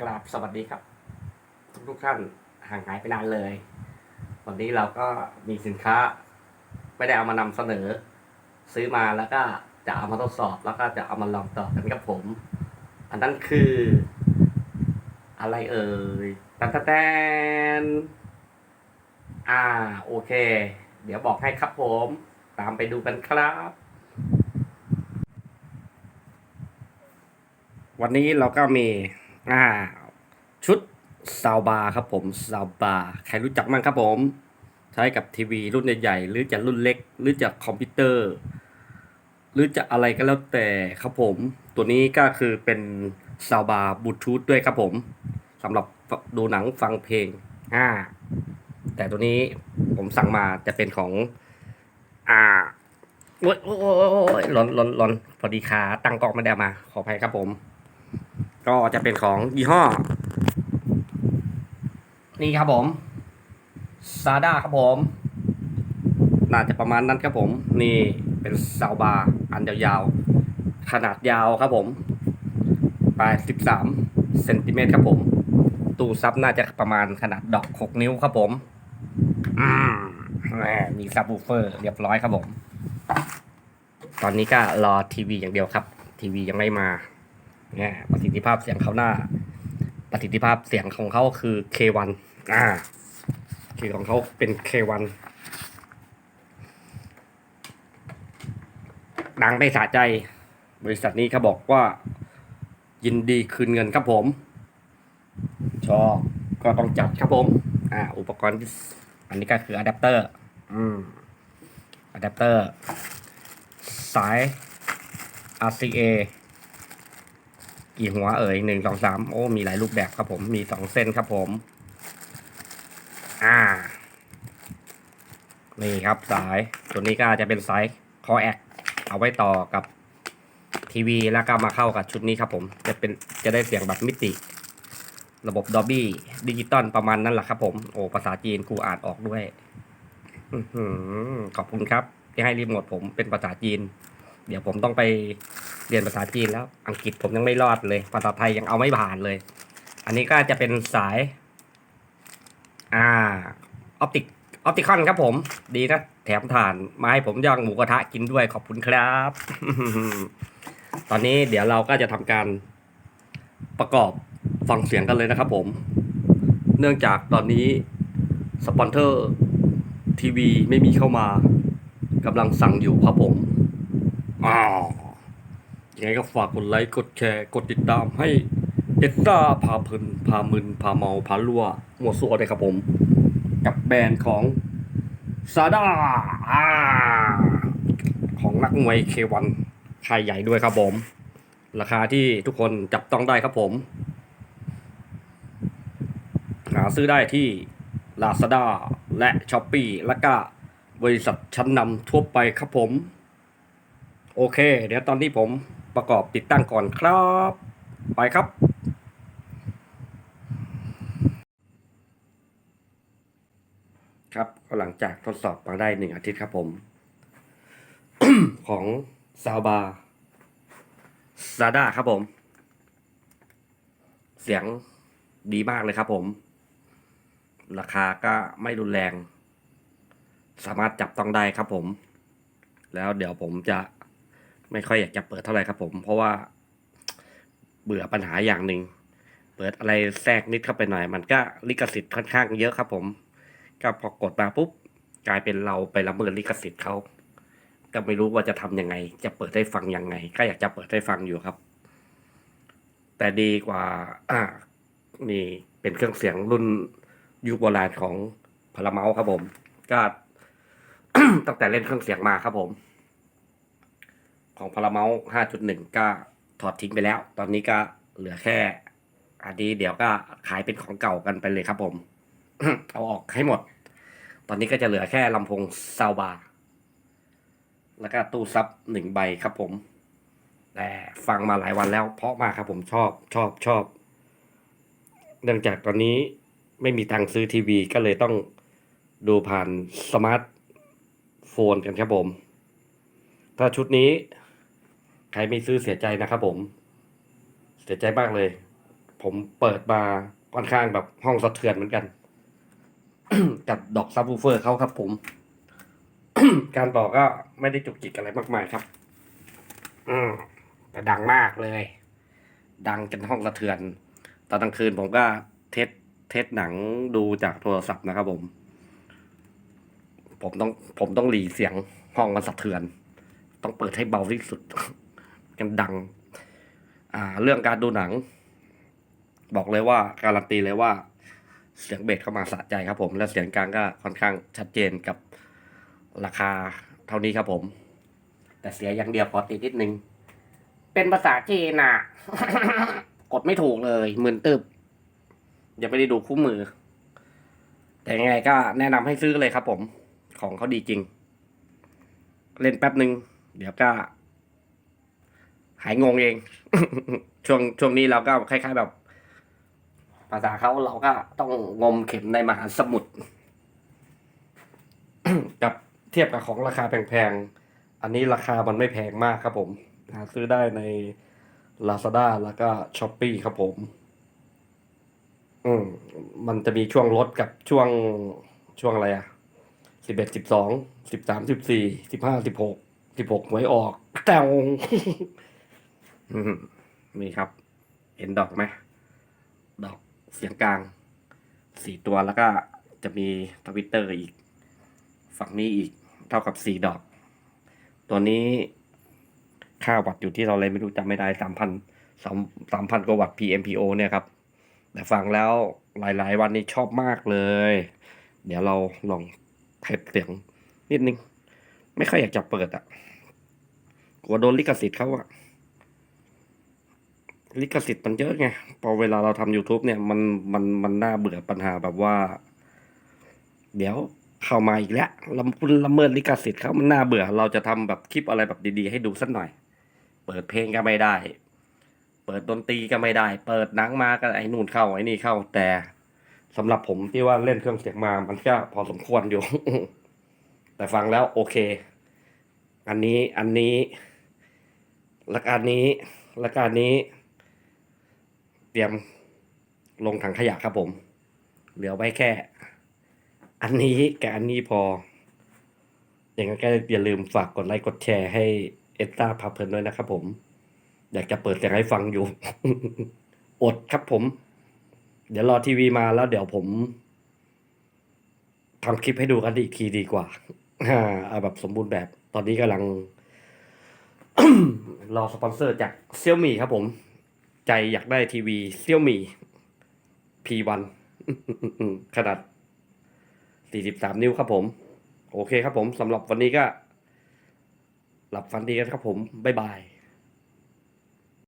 กราบสวัสดีครับ ทุกทุกท่านห่างหายไปนานเลย วันนี้เราก็มีสินค้า ไม่ได้เอามานำเสนอ ซื้อมาแล้วก็จะเอามาทดสอบแล้วก็จะเอามาลองต่อกันกับผม อันนั้นคือ อะไรเอ่ยตันตะแตนอ่าโอเค เดี๋ยวบอกให้ครับผม ตามไปดูกันครับวันนี้เราก็มี อ่า ชุดซาวบาครับผมซาวบาใครรู้จักมั้งครับผม ใช้กับทีวีรุ่นใหญ่ๆหรือจะรุ่นเล็ก หรือจะคอมพิวเตอร์ หรือจะอะไรก็แล้วแต่ครับผม ตัวนี้ก็คือเป็นซาวบาบลูทูธด้วยครับผมสำหรับดูหนังฟังเพลงอ่าแต่ตัวนี้ผมสั่งมาจะเป็นของ อ่าโอ้ยโอ้ยโอ้ยโอ้ยลอนหลอนหลอนพอดีขาตั้งกล้องไม่ได้มา ขออภัยครับผม ก็จะเป็นของยี่ห้อ นี่ครับผมซาด้าครับผม น่าจะประมาณนั้นครับผม นี่เป็นเซาบาร์อันยาวๆ ขนาดยาวครับผม83เซนติเมตรครับผม ตู้ซับน่าจะประมาณขนาดดอก 6 นิ้วครับผมอืมแหมมีซับวูเฟอร์เรียบร้อยครับผม ตอนนี้ก็รอทีวีอย่างเดียวครับ ทีวียังไม่มา เนี่ยประสิทธิภาพเสียงเขาหน้า ประสิทธิภาพเสียงของเขาคือ K1 อ่าคือของเขาเป็น K1 ดังไม่สะใจ บริษัทนี้เขาบอกว่า ยินดีคืนเงินครับผม ชอบก็ต้องจัดครับผม อ่า อุปกรณ์ที่อันนี้ก็คืออะแดปเตอร์ อืมอะแดปเตอร์ สาย RCA กี่หัวเอ่ยหนึ่งสองสามโอ้มีหลายรูปแบบครับผมมีสองเส้นครับผม อ่า นี่ครับสายตัวนี้ก็จะเป็นสายคอแอกเอาไว้ต่อกับทีวีแล้วก็มาเข้ากับชุดนี้ครับผม จะเป็นจะได้เสียงแบบมิติ ระบบดอ b บี้ดิจิตอลประมาณนั้นแหละครับผม โอ้ภาษาจีนกูอ่านออกด้วยอขอบคุณครับ ที่ให้รีโมทผมเป็นภาษาจีน เดี๋ยวผมต้องไปเรียนภาษาจีนแล้ว อังกฤษผมยังไม่รอดเลย ภาษาไทยยังเอาไม่ผ่านเลย อันนี้ก็จะเป็นสาย อ่า ออปติก ออปติคอนครับผม ดีนะ แถมถ่าน มาให้ผมย่างหมูกระทะกินด้วยขอบคุณครับ ตอนนี้เดี๋ยวเราก็จะทำการประกอบฟังเสียงกันเลยนะครับผม เนื่องจากตอนนี้สปอนเซอร์ทีวีไม่มีเข้ามากำลังสั่งอยู่ครับผม อ้าวยังไงก็ฝากกดไลค์กดแชร์กดติดตามให้เอสตาพาเพลินพามึนพาเมาพาลัวหัวซัวเลยครับผม กับแบรนด์ของซาด้าของนักมวยเควันค่ายใหญ่ด้วยครับผม ราคาที่ทุกคนจับต้องได้ครับผม หาซื้อได้ที่ Lazada และ s h อ p e e และก็บริษัทชั้นนำทั่วไปครับผม โอเค เดี๋ยวตอนที่ผมประกอบติดตั้งก่อนครับ ไปครับครับก็หลังจากทดสอบมาได้หนึ่งอาทิตย์ครับผม ของซาวบาซาด้าครับผม เสียงดีมากเลยครับผม ราคาก็ไม่รุนแรง สามารถจับต้องได้ครับผม แล้วเดี๋ยวผมจะ ไม่ค่อยอยากจะเปิดเท่าไหร่ครับผม เพราะว่าเบื่อปัญหาอย่างหนึ่งเปิดอะไรแทรกนิดเข้าไปหน่อย มันก็ลิขสิทธิ์ค่อนข้างเยอะครับ ผม ก็พอกดมาปุ๊บกลายเป็นเราไปละเมิดลิขสิทธิ์เขาก็ไม่รู้ว่าจะทำยังไง จะเปิดให้ฟังยังไง ก็อยากจะเปิดให้ฟังอยู่ครับ แต่ดีกว่า อ่า นี่เป็นเครื่องเสียงรุ่นยุคโบราณของพาราเมาส์ครับผม ก็ตั้งแต่เล่นเครื่องเสียงมาครับผม ของพาราเมาส์5.1ก็ถอดทิ้งไปแล้ว ตอนนี้ก็เหลือแค่ อันนี้เดี๋ยวก็ขายเป็นของเก่ากันไปเลยครับผม เอาออกให้หมด ตอนนี้ก็จะเหลือแค่ลำโพงซาวบาร์แล้วก็ตู้ซับหนึ่งใบครับผม แต่ฟังมาหลายวันแล้ว เพราะมากครับผมชอบชอบชอบ เนื่องจากตอนนี้ไม่มีตังซื้อทีวีก็เลยต้องดูผ่านสมาร์ทโฟนกันครับผม ถ้าชุดนี้ ใครไม่ซื้อเสียใจนะครับผม เสียใจมากเลย ผมเปิดมาค่อนข้างแบบห้องสะเทือนเหมือนกัน กับดอกซับวูเฟอร์เขาครับผม การต่อก็ไม่ได้จุกจิกอะไรมากมายครับ อืมแต่ดังมากเลย ดังจนห้องสะเทือน ตอนกลางคืนผมก็เทสเทสหนังดูจากโทรศัพท์นะครับผม ผมต้องผมต้องหลีเสียงห้องมันสะเทือน ต้องเปิดให้เบาที่สุด กันดัง อ่า เรื่องการดูหนัง บอกเลยว่าการันตีเลยว่า เสียงเบสเข้ามาสะใจครับผม และเสียงกลางก็ค่อนข้างชัดเจนกับราคาเท่านี้ครับผม แต่เสียอย่างเดียวขอติดนิดนึง เป็นภาษาจีนอะ กดไม่ถูกเลยมึนตึบยังไม่ได้ดูคู่มือ แต่ยังไงก็แนะนำให้ซื้อเลยครับผม ของเขาดีจริง เล่นแป๊บหนึ่งเดี๋ยวก็ หายงงเอง ช่วงช่วงนี้เราก็คล้ายๆแบบ ภาษาเขาเราก็ต้องงมเข็มในมหาสมุทรกับเทียบกับของราคาแพงๆ อันนี้ราคามันไม่แพงมากครับผมหาซื้อได้ใน Lazada แล้วก็ s h อ p e e ครับผม อืม มันจะมีช่วงลดกับช่วงช่วงอะไรอะสิบเอ็ดสิบสองสิบสามสิบสี่สิบห้าสิบหกสิบหกหวยออกแต่ง นี่ครับเห็นดอกไหมดอกเสียงกลางสี่ตัวแล้วก็จะมีทวิตเตอร์อีก ฝั่งนี้อีกเท่ากับสี่ดอก ตัวนี้ค่าวัตต์อยู่ที่เราเลยไม่รู้จำไม่ได้สามพันสามสามพันกว่าวัตต์ PMPO เนี่ยครับ แต่ฟังแล้วหลาย ๆ วันนี้ชอบมากเลย เดี๋ยวเราลองเทสเสียงนิดนึง ไม่ค่อยอยากจะเปิดอะกลัวโดนลิขสิทธิ์เขาอะ ลิขสิทธิ์มันเยอะไง พอเวลาเราทำ YouTube เนี่ย มัน มัน มันน่าเบื่อปัญหาแบบว่า เดี๋ยวเข้ามาอีกแล้วละละเมิดลิขสิทธิ์เขามันน่าเบื่อ เราจะทำแบบคลิปอะไรแบบดีๆ ให้ดูสักหน่อย เปิดเพลงก็ไม่ได้ เปิดดนตรีก็ไม่ได้ เปิดหนังมาก็ไอ้นู่นเข้า ไอ้นี่เข้า แต่สำหรับผมที่ว่าเล่นเครื่องเสียงมา มันก็พอสมควรอยู่ แต่ฟังแล้วโอเค อันนี้ อันนี้และอันนี้และอันนี้ รียมลงถังขยะครับผม เหลือไว้แค่ อันนี้กับอันนี้พอ อย่างนั้นก็อย่าลืมฝากกดไลค์กดแชร์ให้เอสตาพาเพลินด้วยนะครับผม อยากจะเปิดเสียงให้ฟังอยู่ อดครับผม เดี๋ยวรอทีวีมาแล้วเดี๋ยวผมทำคลิปให้ดูกันอีกทีดีกว่าอ่าเอาแบบสมบูรณ์แบบ ตอนนี้กำลัง รอสปอนเซอร์จากเซี่ยมี่ครับผม ใจอยากได้ทีวีเซี่ยวมี่ P1 ขนาด 43 นิ้วครับผม โอเคครับผมสำหรับวันนี้ก็ หลับฝันดีกันครับผม บ๊ายบาย